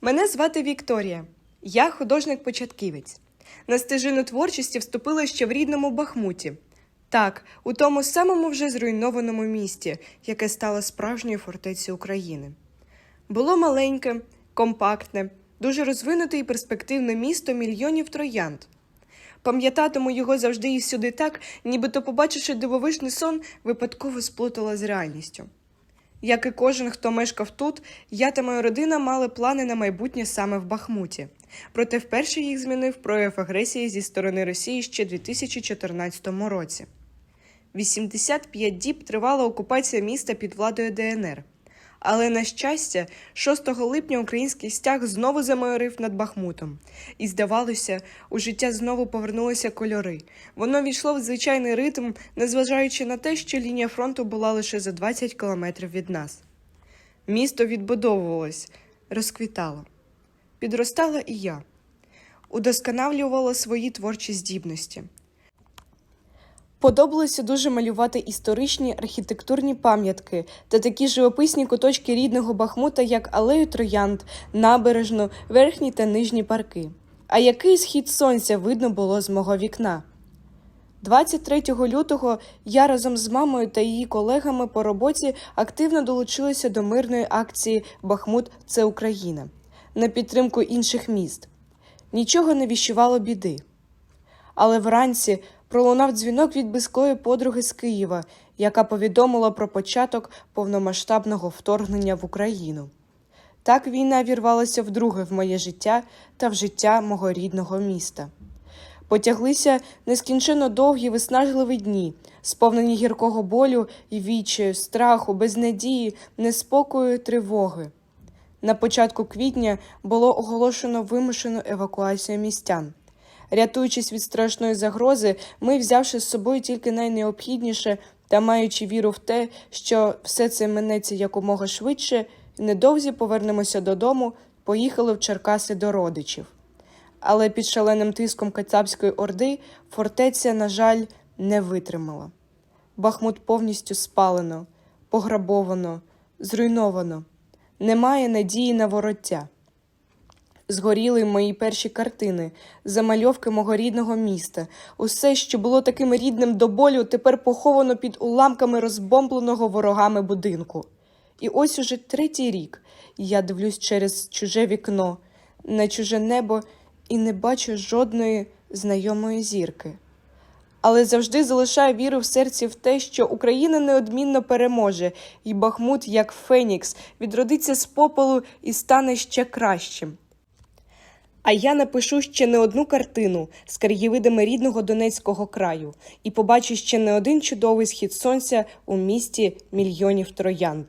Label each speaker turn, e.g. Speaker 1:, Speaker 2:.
Speaker 1: Мене звати Вікторія. Я художник-початківець. На стежину творчості вступила ще в рідному Бахмуті. Так, у тому самому вже зруйнованому місті, яке стало справжньою фортецею України. Було маленьке, компактне, дуже розвинуте і перспективне місто мільйонів троянд. Пам'ятатиму його завжди і всюди так, нібито побачивши дивовижний сон, випадково сплутала з реальністю. Як і кожен, хто мешкав тут, я та моя родина мали плани на майбутнє саме в Бахмуті. Проте вперше їх змінив прояв агресії зі сторони Росії ще 2014 році. 85 діб тривала окупація міста під владою ДНР. Але, на щастя, 6 липня український стяг знову замайорив над Бахмутом. І, здавалося, у життя знову повернулися кольори. Воно війшло в звичайний ритм, незважаючи на те, що лінія фронту була лише за 20 кілометрів від нас. Місто відбудовувалось, розквітало. Підростала і я, удосконалювала свої творчі здібності. Подобалося дуже малювати історичні архітектурні пам'ятки та такі живописні куточки рідного Бахмута, як алею Троянд, набережну, верхні та нижні парки. А який схід сонця видно було з мого вікна? 23 лютого я разом з мамою та її колегами по роботі активно долучилися до мирної акції Бахмут це Україна на підтримку інших міст. Нічого не віщувало біди. Але вранці пролунав дзвінок від близької подруги з Києва, яка повідомила про початок повномасштабного вторгнення в Україну. Так війна вірвалася вдруге в моє життя та в життя мого рідного міста. Потяглися нескінченно довгі виснажливі дні, сповнені гіркого болю і відчаю, страху, безнадії, неспокою, тривоги. На початку квітня було оголошено вимушену евакуацію містян. Рятуючись від страшної загрози, ми, взявши з собою тільки найнеобхідніше та маючи віру в те, що все це минеться якомога швидше, недовзі повернемося додому, поїхали в Черкаси до родичів. Але під шаленим тиском Кацапської орди фортеця, на жаль, не витримала. Бахмут повністю спалено, пограбовано, зруйновано. Немає надії на вороття. Згоріли мої перші картини, замальовки мого рідного міста. Усе, що було таким рідним до болю, тепер поховано під уламками розбомбленого ворогами будинку. І ось уже третій рік я дивлюсь через чуже вікно, на чуже небо і не бачу жодної знайомої зірки. Але завжди залишаю віру в серці в те, що Україна неодмінно переможе, і Бахмут, як Фенікс, відродиться з попелу і стане ще кращим. А я напишу ще не одну картину з краєвидами рідного Донецького краю і побачу ще не один чудовий схід сонця у місті мільйонів троянд.